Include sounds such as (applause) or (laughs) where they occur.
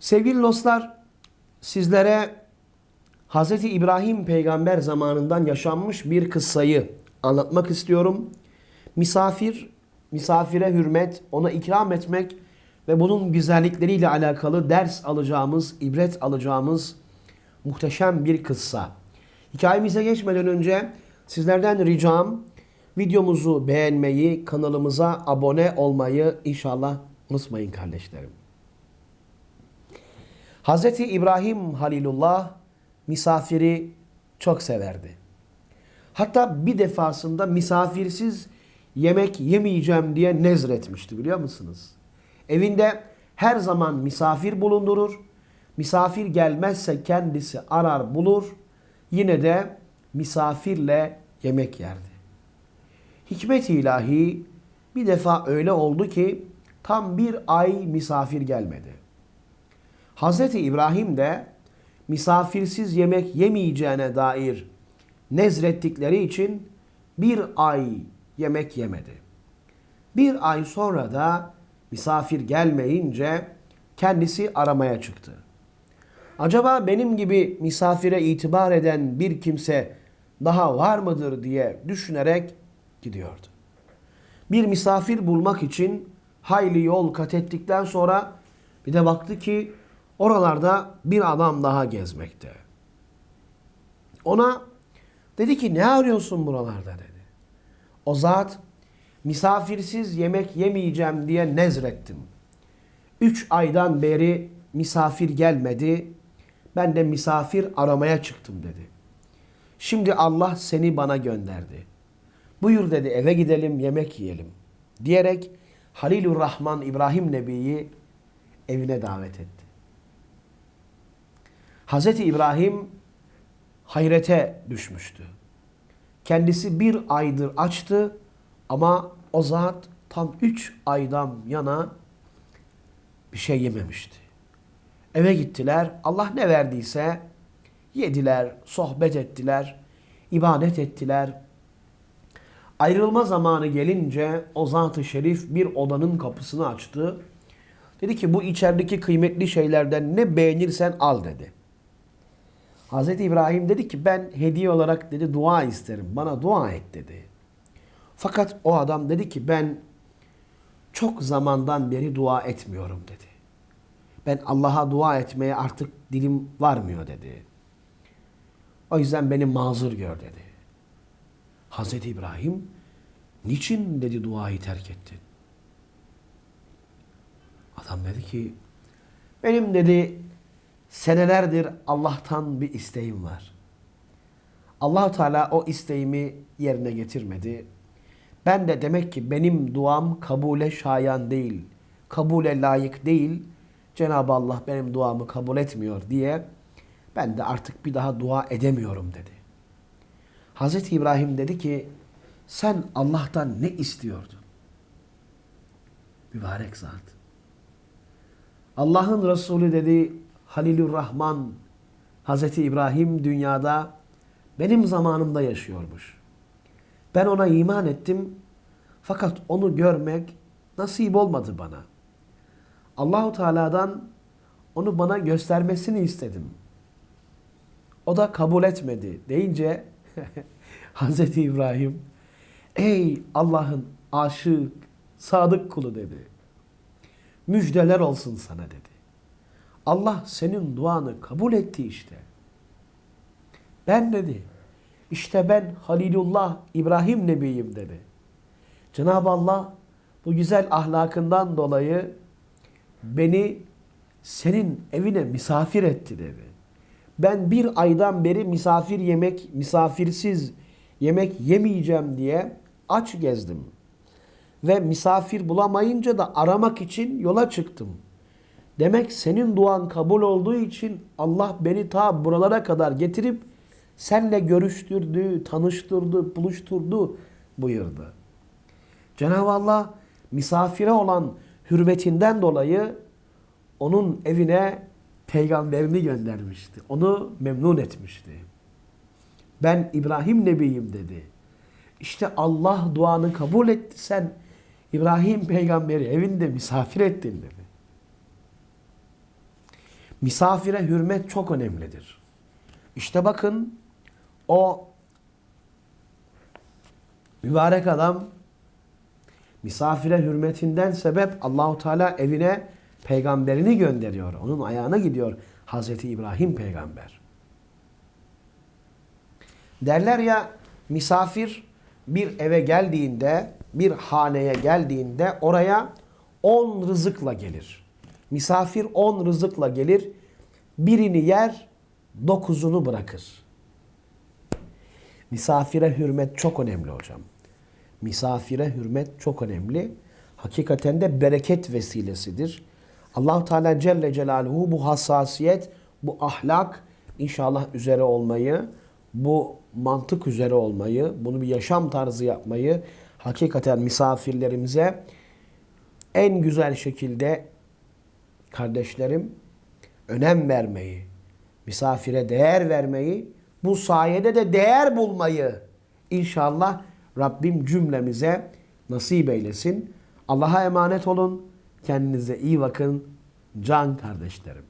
Sevgili dostlar, sizlere Hz. İbrahim peygamber zamanından yaşanmış bir kıssayı anlatmak istiyorum. Misafir, misafire hürmet, ona ikram etmek ve bunun güzellikleriyle alakalı ders alacağımız, ibret alacağımız muhteşem bir kıssa. Hikayemize geçmeden önce sizlerden ricam videomuzu beğenmeyi, kanalımıza abone olmayı inşallah unutmayın kardeşlerim. Hz. İbrahim Halilullah misafiri çok severdi. Hatta bir defasında misafirsiz yemek yemeyeceğim diye nezretmişti biliyor musunuz? Evinde her zaman misafir bulundurur. Misafir gelmezse kendisi arar bulur. Yine de misafirle yemek yerdi. Hikmet ilahi bir defa öyle oldu ki tam bir ay misafir gelmedi. Hazreti İbrahim de misafirsiz yemek yemeyeceğine dair nezrettikleri için bir ay yemek yemedi. Bir ay sonra da misafir gelmeyince kendisi aramaya çıktı. Acaba benim gibi misafire itibar eden bir kimse daha var mıdır diye düşünerek gidiyordu. Bir misafir bulmak için hayli yol kat ettikten sonra bir de baktı ki oralarda bir adam daha gezmekte. Ona dedi ki ne arıyorsun buralarda dedi. O zat misafirsiz yemek yemeyeceğim diye nezrettim. Üç aydan beri misafir gelmedi. Ben de misafir aramaya çıktım dedi. Şimdi Allah seni bana gönderdi. Buyur dedi eve gidelim yemek yiyelim. Diyerek Halilur Rahman İbrahim Nebi'yi evine davet etti. Hazreti İbrahim hayrete düşmüştü. Kendisi bir aydır açtı ama o zat tam üç aydan yana bir şey yememişti. Eve gittiler. Allah ne verdiyse yediler, sohbet ettiler, ibadet ettiler. Ayrılma zamanı gelince o zat-ı şerif bir odanın kapısını açtı. Dedi ki bu içerideki kıymetli şeylerden ne beğenirsen al dedi. Hazreti İbrahim dedi ki ben hediye olarak dedi dua isterim. Bana dua et dedi. Fakat o adam dedi ki ben çok zamandan beri dua etmiyorum dedi. Ben Allah'a dua etmeye artık dilim varmıyor dedi. O yüzden beni mazur gör dedi. Hazreti İbrahim niçin dedi duayı terk ettin? Adam dedi ki benim dedi senelerdir Allah'tan bir isteğim var. allah Teala o isteğimi yerine getirmedi. Ben de demek ki benim duam kabule şayan değil, kabule layık değil. Cenab-ı Allah benim duamı kabul etmiyor diye ben de artık bir daha dua edemiyorum dedi. Hazreti İbrahim dedi ki sen Allah'tan ne istiyordun? Mübarek zat. Allah'ın Resulü dedi Halilur Rahman Hazreti İbrahim dünyada benim zamanımda yaşıyormuş. Ben ona iman ettim fakat onu görmek nasip olmadı bana. Allahu Teala'dan onu bana göstermesini istedim. O da kabul etmedi deyince (laughs) Hazreti İbrahim ey Allah'ın aşık, sadık kulu dedi. Müjdeler olsun sana dedi. Allah senin duanı kabul etti işte. Ben dedi. İşte ben Halilullah İbrahim Nebiyim dedi. Cenab-ı Allah bu güzel ahlakından dolayı beni senin evine misafir etti dedi. Ben bir aydan beri misafir yemek, misafirsiz yemek yemeyeceğim diye aç gezdim. Ve misafir bulamayınca da aramak için yola çıktım. Demek senin duan kabul olduğu için Allah beni ta buralara kadar getirip senle görüştürdü, tanıştırdı, buluşturdu buyurdu. Cenab-ı Allah misafire olan hürmetinden dolayı onun evine peygamberini göndermişti. Onu memnun etmişti. Ben İbrahim Nebiyim dedi. İşte Allah duanı kabul etti. Sen İbrahim peygamberi evinde misafir ettin dedi. Misafire hürmet çok önemlidir. İşte bakın o mübarek adam misafire hürmetinden sebep Allahu Teala evine peygamberini gönderiyor. Onun ayağına gidiyor Hazreti İbrahim peygamber. Derler ya misafir bir eve geldiğinde, bir haneye geldiğinde oraya on rızıkla gelir. Misafir on rızıkla gelir. Birini yer, dokuzunu bırakır. Misafire hürmet çok önemli hocam. Misafire hürmet çok önemli. Hakikaten de bereket vesilesidir. allah Teala Celle Celaluhu bu hassasiyet, bu ahlak inşallah üzere olmayı, bu mantık üzere olmayı, bunu bir yaşam tarzı yapmayı hakikaten misafirlerimize en güzel şekilde kardeşlerim önem vermeyi, misafire değer vermeyi, bu sayede de değer bulmayı inşallah Rabbim cümlemize nasip eylesin. Allah'a emanet olun. Kendinize iyi bakın. Can kardeşlerim.